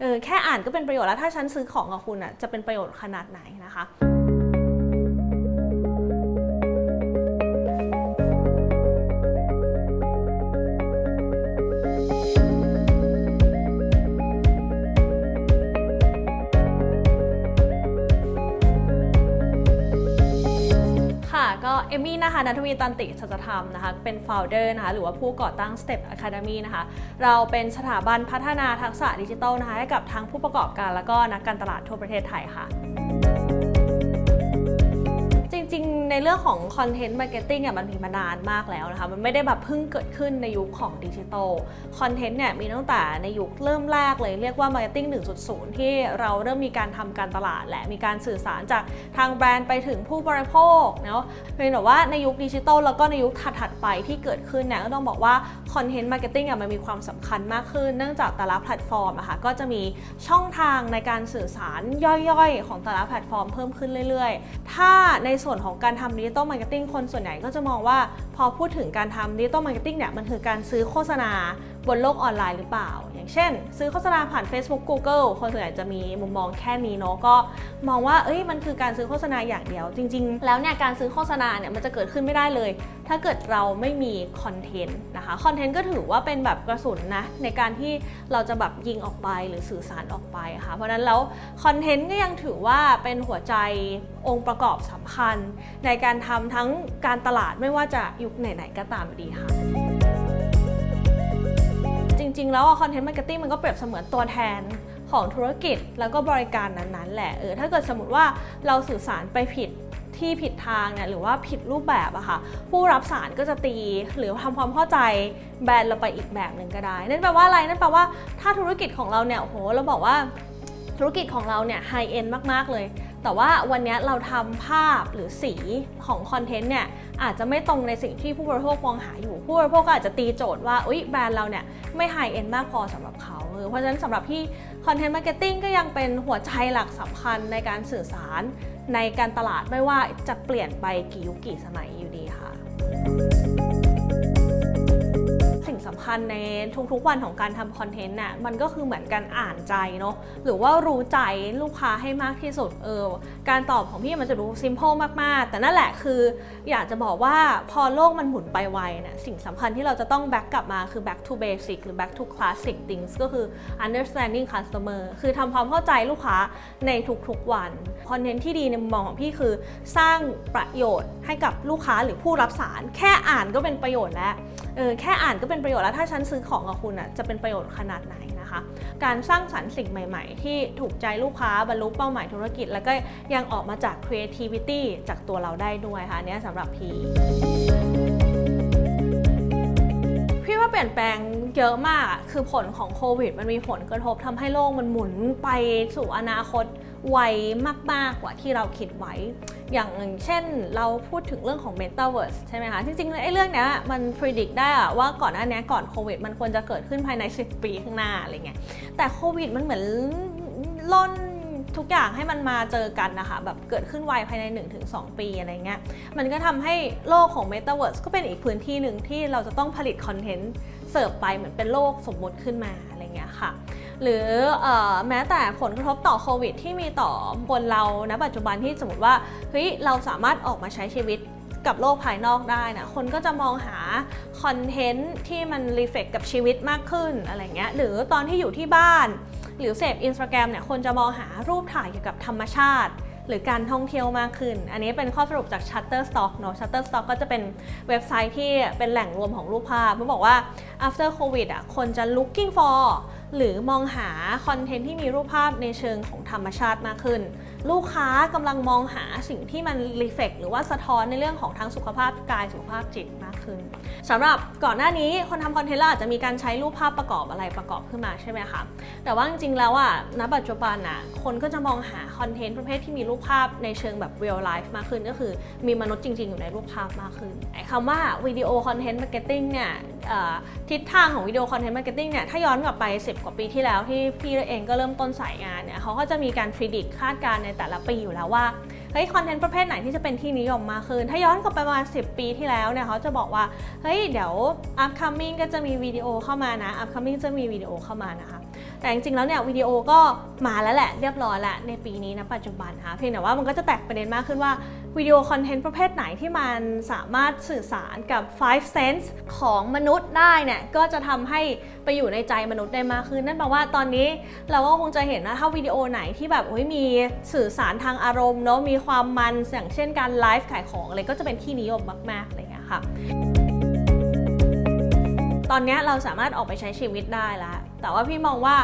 เออแค่อ่านก็เป็นประโยชน์แล้วถ้าฉันซื้อของกับคุณอะจะเป็นประโยชน์ขนาดไหนนะคะ ก็เอมมี่นะคะนัทวีตันติสัจธรรมนะคะ เป็นฟาวเดอร์นะคะ หรือว่าผู้ก่อตั้ง Step Academy นะคะ เราเป็นสถาบันพัฒนาทักษะดิจิทัลนะคะ ให้กับทั้งผู้ประกอบการแล้วก็นักการตลาดทั่วประเทศไทยค่ะ ริง ๆ ในเรื่องของคอนเทนต์มาร์เก็ตติ้งเนี่ยมันมีมานานมากแล้วนะคะ มันไม่ได้แบบเพิ่งเกิดขึ้นในยุคของดิจิทัลคอนเทนต์เนี่ยมีตั้งแต่ในยุคเริ่มแรกเลยเรียกว่ามาร์เก็ตติ้ง1.0 ที่เราเริ่มมีการทำการตลาด และมีการสื่อสารจากทางแบรนด์ไปถึงผู้บริโภคเนาะเพียงแต่ว่าในยุคดิจิทัลแล้วก็ในยุคถัดๆไปที่เกิดขึ้นเนี่ยก็ต้องบอกว่าคอนเทนต์มาร์เก็ตติ้งอะมันมีความสำคัญมากขึ้น เนื่องจากแต่ละแพลตฟอร์มอะค่ะก็จะมีช่องทางในการสื่อสารย่อยๆ ของแต่ละแพลตฟอร์มเพิ่มขึ้นเรื่อยๆ ถ้าในส่วนของการทำดิจิตอลมาร์เก็ตติ้งคนส่วนใหญ่ก็จะมองว่า พอพูดถึงการทำดิจิตอลมาร์เก็ตติ้งเนี่ยมันคือการซื้อโฆษณาบนโลกออนไลน์หรือเปล่า อย่างเช่น ซื้อโฆษณาผ่าน Facebook Google คนส่วนใหญ่จะมีมุมมองแค่นี้เนาะก็มองว่าเอ้ยมันคือการซื้อโฆษณาอย่างเดียว จริง ๆ แล้วเนี่ยการซื้อโฆษณาเนี่ยมันจะเกิดขึ้นไม่ได้เลย ถ้าเกิดเราไม่มีคอนเทนต์นะคะคอนเทนต์ก็ถือว่าเป็นแบบกระสุนนะในการที่เราจะแบบยิงออกไปหรือสื่อสารออกไปค่ะเพราะนั้นแล้วคอนเทนต์ก็ยังถือว่าเป็นหัวใจองค์ประกอบสำคัญ ในการทำทั้งการตลาดไม่ว่าจะยุคไหนๆก็ตามดีค่ะ ริง ๆ แล้วคอนเทนต์มาร์เก็ตติ้งมันก็เปรียบเสมือนตัวแทนของธุรกิจแล้วก็บริการนั้นๆ แหละเออถ้าเกิดสมมติว่าเราสื่อสารไปผิดที่ผิดทางเนี่ยหรือว่าผิดรูปแบบอะค่ะผู้รับสารก็จะตีหรือทำความเข้าใจแบรนด์เราไปอีกแบบหนึ่งก็ได้ นั่นแปลว่าอะไรนั่นแปลว่าถ้าธุรกิจของเราเนี่ยโหเราบอกว่าธุรกิจของเราเนี่ยไฮเอ็นมาก ๆ เลย แต่ว่าวันนี้เราทำภาพหรือสีของคอนเทนต์เนี่ยอาจจะไม่ตรงในสิ่งที่ผู้บริโภคมองหาอยู่ ผู้บริโภคก็อาจจะตีโจทย์ว่าอุ๊ยแบรนด์เราเนี่ยไม่ไฮเอ็นมากพอสำหรับเขา เพราะฉะนั้นสำหรับพี่คอนเทนต์มาร์เก็ตติ้งก็ยังเป็นหัวใจหลักสำคัญในการสื่อสารในการตลาดไม่ว่าจะเปลี่ยนไปกี่ยุคกี่สมัยอยู่ คัญในทุกๆวันของการทำคอนเทนต์น่ะมันก็คือเหมือนการอ่านใจเนาะหรือว่ารู้ใจลูกค้าให้มากที่สุดเออการตอบของพี่มันจะดูซิม p พ e มากๆ แต่นั่นแหละคือ อยากจะบอกว่าพอโลกมันหมุนไปไวเนี่ยสิ่งสำคัญที่เราจะต้อง back กลับมาคือ back to basic หรือ back to classic things ก็คือ understanding customer คือทำความเข้าใจลูกค้าในทุกๆวันคอนเทนต์ที่ดีในมุมมองของพี่คือ สร้างประโยชน์ให้กับลูกค้าหรือผู้รับสาร แค่อ่านก็เป็นประโยชน์แล้ว เออแค่อ่านก็เป็นประโยชน์แล้วถ้าฉันซื้อของกับคุณอะจะเป็นประโยชน์ขนาดไหนนะคะ การสร้างสรรค์สิ่งใหม่ ๆ ที่ถูกใจลูกค้าบรรลุเป้าหมายธุรกิจ แล้วก็ยังออกมาจาก creativity จากตัวเราได้ด้วยค่ะเนี้ยสำหรับพีพี่ว่าเปลี่ยนแปลงเยอะมากคือผลของโควิด มันมีผลกระทบทำให้โลกมันหมุนไปสู่อนาคตไวมากๆกว่าที่เราคิดไว้ อย่างเช่นเราพูดถึงเรื่องของ Metaverse ใช่ไหมคะ จริงๆไอ้เรื่องเนี้ยมัน predict ได้อะว่าก่อนหน้านี้ก่อนโควิดมันควรจะเกิดขึ้นภายใน 10 ปีข้างหน้าอะไรเงี้ยแต่โควิดมันเหมือนล่นทุกอย่างให้มันมาเจอกันนะคะ แบบเกิดขึ้นไวภายใน 1-2 ปีอะไรเงี้ยมันก็ทำให้โลกของ Metaverse ก็เป็นอีกพื้นที่หนึ่งที่เราจะต้องผลิตคอนเทนต์เสิร์ฟไปเหมือนเป็นโลกสมมติขึ้นมาอะไรเงี้ยค่ะ หรืออแม้แต่ผลกระทบต่อโควิด ที่มีต่อบนเราณปัจจุบันที่สมมติว่าเฮ้ยเราสามารถออกมาใช้ชีวิตกับโลกภายนอกได้นะคนก็จะมองหาคอนเทนต์ที่มันรีเฟกกับชีวิตมากขึ้นอะไรเงี้ยหรือตอนที่อยู่ที่บ้าน หรือเสพอินสตาแกรมเนี่ยคนจะมองหารูปถ่ายเกี่ยวกับธรรมชาติ หรือการท่องเที่ยวมากขึ้น อันนี้เป็นข้อสรุปจาก Shutterstock เนอะ Shutterstock ก็จะเป็นเว็บไซต์ที่เป็นแหล่งรวมของรูปภาพเขาบอกว่า after covid อะคนจะ looking for หรือมองหาคอนเทนต์ที่มีรูปภาพในเชิงของธรรมชาติมากขึ้น ลูกค้ากำลังมองหาสิ่งที่มันรีเฟกหรือว่าสะท้อนในเรื่องของทั้งสุขภาพกายสุขภาพจิตมากขึ้นสำหรับก่อนหน้านี้คนทำคอนเทนต์เราอาจจะมีการใช้รูปภาพประกอบอะไรประกอบขึ้นมาใช่ไหมคะแต่ว่าจริงๆแล้วอะณปัจจุบันอะคนก็จะมองหาคอนเทนต์ประเภทที่มีรูปภาพในเชิงแบบ real life มากขึ้นก็คือมีมนุษย์จริง ๆ อยู่ในรูปภาพมากขึ้นไอ้คำว่าวิดีโอคอนเทนต์มาร์เก็ตติ้งเนี่ย ทิศทางของวิดีโอคอนเทนต์มาร์เก็ตติ้งเนี่ยถ้าย้อนกลับไป 10 กว่าปีที่แล้วที่พี่เองก็เริ่มต้นสายงานเนี่ยเขาก็จะมีการพิจิตคาดการณ์ในแต่ละปีอยู่แล้วว่าเฮ้ยคอนเทนต์ประเภทไหนที่จะเป็นที่นิยมมากขึ้น ถ้าย้อนกลับไปประมาณ 10 ปีที่แล้วเนี่ยเขาจะบอกว่า เฮ้ย เดี๋ยว upcoming ก็จะมีวิดีโอเข้ามานะ upcoming จะมีวิดีโอเข้ามานะคะ แต่จริงๆ แล้วเนี่ยวิดีโอก็มาแล้วแหละเรียบร้อยแล้วในปีนี้นะปัจจุบันค่ะเพียงแต่ว่ามันก็จะแตกประเด็นมากขึ้นว่า วิดีโอคอนเทนต์ประเภทไหนที่มันสามารถสื่อสารกับ five sense ของมนุษย์ได้เนี่ย ก็จะทำให้ไปอยู่ในใจมนุษย์ได้มากขึ้น นั่นแปลว่าตอนนี้เราก็คงจะเห็นนะถ้าวิดีโอไหนที่แบบมีสื่อสารทางอารมณ์เนาะมีความมันอย่างเช่นการไลฟ์ขายของอะไรก็จะเป็นที่นิยมมากๆอะไรอย่างเงี้ยค่ะตอนนี้เราสามารถออกไปใช้ชีวิตได้แล้วแต่ว่าพี่มองว่า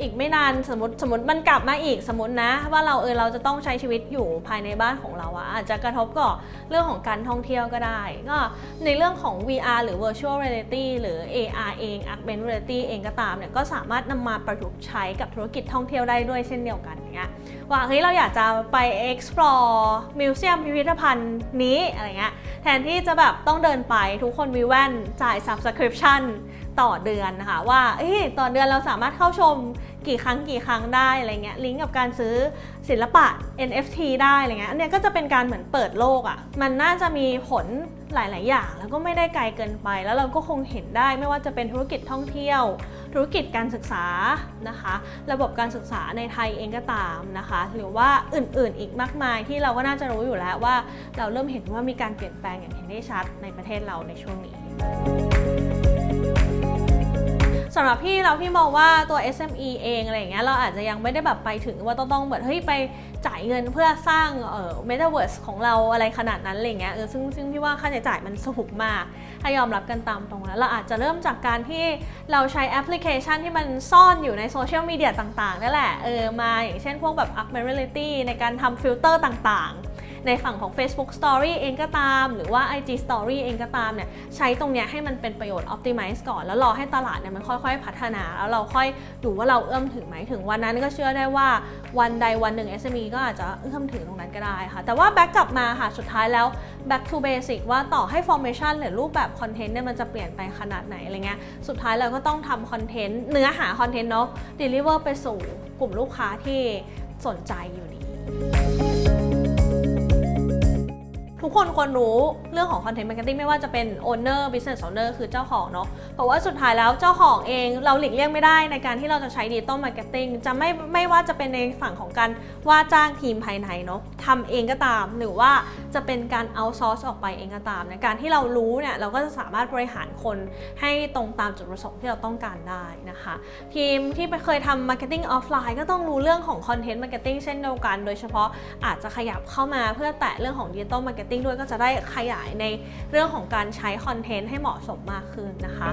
อีกไม่นานสมมติสมมติมันกลับมาอีกสมมตินะ ว่าเราเออเราจะต้องใช้ชีวิตอยู่ภายในบ้านของเราอะอาจจะกระทบกับเรื่องของการท่องเที่ยวก็ได้ ก็ในเรื่องของ VR หรือ Virtual Reality หรือ AR เอง Augmented Reality เองก็ตามเนี่ยก็สามารถนำมาประยุกต์ใช้กับธุรกิจท่องเที่ยวได้ด้วยเช่นเดียวกัน เนี้ยว่าเฮ้ยเราอยากจะไป explore มิวเซียมพิพิธภัณฑ์นี้อะไรเงี้ยแทนที่จะแบบต้องเดินไปทุกคนมีแว่นจ่าย subscription ต่อเดือนนะคะว่าเอ้ยต่อเดือนเราสามารถเข้าชมกี่ครั้งกี่ครั้งได้อะไรเงี้ยลิงก์กับการซื้อศิลปะ NFT ได้อะไรเงี้ยอันเนี้ยก็จะเป็นการเหมือนเปิดโลกอะ่ะมันน่าจะมีผล หลาย ๆ อย่าง แล้วก็ไม่ได้ไกลเกินไป แล้วเราก็คงเห็นได้ไม่ว่าจะเป็นธุรกิจท่องเที่ยว ธุรกิจการศึกษานะคะ ระบบการศึกษาในไทยเองก็ตามนะคะ หรือว่าอื่น ๆ อีกมากมายที่เราก็น่าจะรู้อยู่แล้วว่า เราเริ่มเห็นว่ามีการเปลี่ยนแปลงอย่างเห็นได้ชัดในประเทศเราในช่วงนี้ำหรับพี่เราพี่มองว่าตัว SME เองอะไรอย่างเงี้ยเราอาจจะยังไม่ได้แบบไปถึงว่าต้องต้องแบบเฮ้ยไปจ่ายเงินเพื่อสร้างเอ่อ Metaverse ของเราอะไรขนาดนั้นอะไรเงี้ยเออซึ่งซึ่งพี่ว่าค่าใช้จ่ายมันสูงมาก ถ้ายอมรับกันตามตรงแล้วเราอาจจะเริ่มจากการที่เราใช้แอปพลิเคชันที่มันซ่อนอยู่ในโซเชียลมีเดียต่างๆนั่นแหละเออมาอย่างเช่นพวกแบบ Augmented Reality ในการทำฟิลเตอร์ต่างๆ ในฝั่งของ Facebook Story เองก็ตาม หรือว่า IG Story เองก็ตามเนี่ยใช้ตรงเนี้ยให้มันเป็นประโยชน์ Optimize ก่อน แล้วรอให้ตลาดเนี่ยมันค่อยๆ พัฒนา แล้วเราค่อยดูว่าเราเอื้อมถึงไหมถึงวันนั้นก็เชื่อได้ว่าวันใดวันหนึ่ง SME ก็อาจจะเอื้อมถึงตรงนั้นก็ได้ค่ะ แต่ว่า back กลับมาค่ะสุดท้ายแล้ว back to basic ว่าต่อให้ formation หรือรูปแบบคอนเทนต์เนี่ยมันจะเปลี่ยนไปขนาดไหนอะไรเงี้ยสุดท้ายเราก็ต้องทำคอนเทนต์เนื้อหาคอนเทนต์เนาะ deliver ไปสู่กลุ่มลูกค้าที่สนใจอยู่ดี ทุกคนควรรู้เรื่องของ Content Marketing ไม่ว่าจะเป็น Owner Business Owner คือเจ้าของเนาะเพราะว่าสุดท้ายแล้วเจ้าของเองเราหลีกเลี่ยงไม่ได้ในการที่เราจะใช้ Digital Marketing จะไม่ไม่ว่าจะเป็นในฝั่งของการว่าจ้างทีมภายในเนาะทำเองก็ตามหรือว่า จะเป็นการ outsource ออกไปเองก็ตามในการที่เรารู้เนี่ยเราก็จะสามารถบริหารคนให้ตรงตามจุดประสงค์ที่เราต้องการได้นะคะ ทีมที่เคยทำ Marketing Offline ก็ต้องรู้เรื่องของ Content Marketing เช่นเดียวกัน โดยเฉพาะอาจจะขยับเข้ามาเพื่อแตะเรื่องของ Digital Marketing ด้วยก็จะได้ขยายในเรื่องของการใช้คอนเทนต์ให้เหมาะสมมากขึ้นนะคะ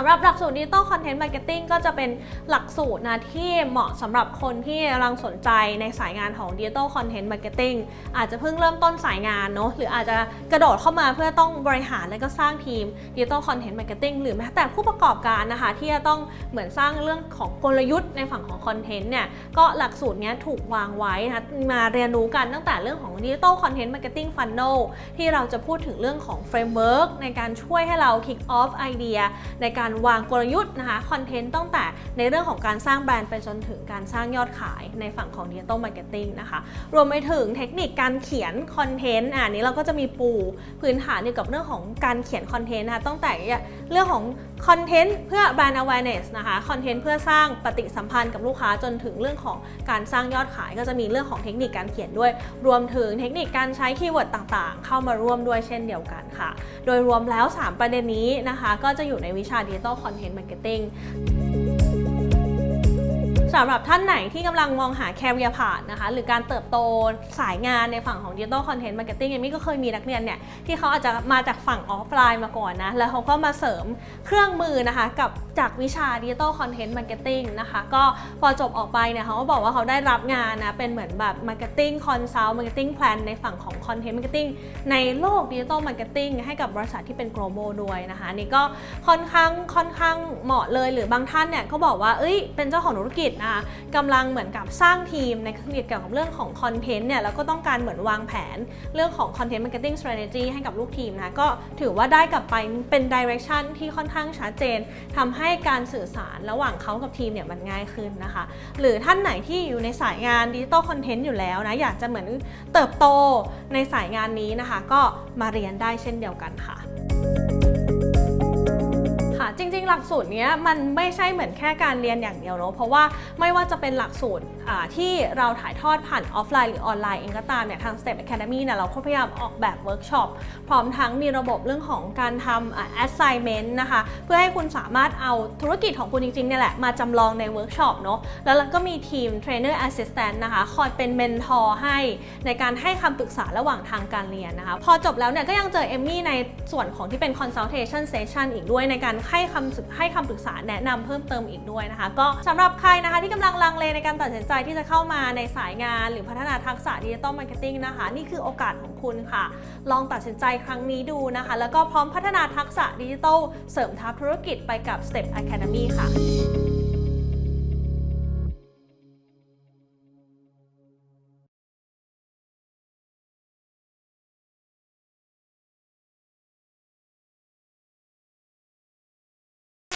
สำหรับหลักสูตร Digital Content Marketing ก็จะเป็นหลักสูตรนะที่เหมาะสำหรับคนที่กำลังสนใจในสายงานของ Digital Content Marketing อาจจะเพิ่งเริ่มต้นสายงานเนาะหรืออาจจะกระโดดเข้ามาเพื่อต้องบริหารและก็สร้างทีม Digital Content Marketing หรือแม้แต่ผู้ประกอบการนะคะที่จะต้องเหมือนสร้างเรื่องของกลยุทธ์ในฝั่งของคอนเทนต์เนี่ยก็หลักสูตรนี้ถูกวางไว้นะมาเรียนรู้กันตั้งแต่เรื่องของ Digital Content Marketing Funnel ที่เราจะพูดถึงเรื่องของ Framework ในการช่วยให้เรา kick off ไอเดียในการวางกลยุทธ์นะคะคอนเทนต์ตั้งแต่ในเรื่องของการสร้างแบรนด์ไปจนถึงการสร้างยอดขายในฝั่งของ Digital Marketing นะคะรวมไปถึงเทคนิคการเขียนคอนเทนต์อันนี้เราก็จะมีปูพื้นฐานเกี่ยวกับเรื่องของการเขียนคอนเทนต์นะคะตั้งแต่เรื่องของคอนเทนต์เพื่อ brand awareness นะคะคอนเทนต์เพื่อสร้างปฏิสัมพันธ์กับลูกค้าจนถึงเรื่องของการสร้างยอดขายก็จะมีเรื่องของเทคนิคการเขียนด้วย รวมถึงเทคนิคการใช้คีย์เวิร์ดต่างๆ เข้ามาร่วมด้วยเช่นเดียวกันค่ะ โดยรวมแล้ว 3 ประเด็นนี้นะคะ ก็จะอยู่ในวิชา Digital Content Marketing สำหรับท่านไหนที่กำลังมองหา career path นะคะหรือการเติบโตสายงานในฝั่งของ digital content marketing เอมี่ก็เคยมีนักเรียนเนี่ยที่เขาอาจจะมาจากฝั่งออฟไลน์มาก่อนนะแล้วเขาก็มาเสริมเครื่องมือนะคะกับจากวิชา digital content marketing นะคะก็พอจบออกไปเนี่ยเขาก็บอกว่าเขาได้รับงานนะเป็นเหมือนแบบ marketing consult marketing plan ในฝั่งของ content marketing ในโลก digital marketing ให้กับบริษัทที่เป็น global ด้วยนะคะนี่ก็ค่อนข้างค่อนข้างเหมาะเลยหรือบางท่านเนี่ยก็บอกว่าเอ้ยเป็นเจ้าของธุรกิจนะคะกำลังเหมือนกับสร้างทีมในเกี่ยวกับเรื่องของคอนเทนต์เนี่ยแล้วก็ต้องการเหมือนวางแผนเรื่องของ Content Marketing Strategy ให้กับลูกทีมนะก็ถือว่าได้กลับไปเป็น Direction ที่ค่อนข้างชัดเจนทำให้การสื่อสารระหว่างเขากับทีมเนี่ยมันง่ายขึ้นนะคะ หรือท่านไหนที่อยู่ในสายงานดิจิตอลคอนเทนต์อยู่แล้วนะอยากจะเหมือนเติบโตในสายงานนี้นะคะ ก็มาเรียนได้เช่นเดียวกันค่ะ หลักสูตรเนี้ยมันไม่ใช่เหมือนแค่การเรียนอย่างเดียวเนาะเพราะว่าไม่ว่าจะเป็นหลักสูตรที่เราถ่ายทอดผ่านออฟไลน์หรือออนไลน์เองก็ตามเนี่ยทาง Step Academy เนี่ยเราก็พยายามออกแบบเวิร์กช็อปพร้อมทั้งมีระบบเรื่องของการทำอ่า assignment นะคะ เพื่อให้คุณสามารถเอาธุรกิจของคุณจริงๆเนี่ยแหละ มาจำลองในเวิร์กช็อปเนาะแล้วเราก็มีทีม Trainer Assistant นะคะ คอยเป็นเมนทอร์ให้ในการให้คำปรึกษาระหว่างทางการเรียนนะคะ พอจบแล้วเนี่ยก็ยังเจอเอมมี่ในส่วนของที่เป็น consultation session อีกด้วยในการให้คำึกให้คำปรึกษาแนะนำเพิ่มเติมอีกด้วยนะคะ ก็สำหรับใครนะคะที่กำลังลังเลในการตัดสินใจที่จะเข้ามาในสายงาน หรือพัฒนาทักษะดิจิตอลมาร์เก็ตติ้งนะคะ นี่คือโอกาสของคุณค่ะ ลองตัดสินใจครั้งนี้ดูนะคะ แล้วก็พร้อมพัฒนาทักษะดิจิตอลเสริมทัพธุรกิจไปกับ Step Academy ค่ะ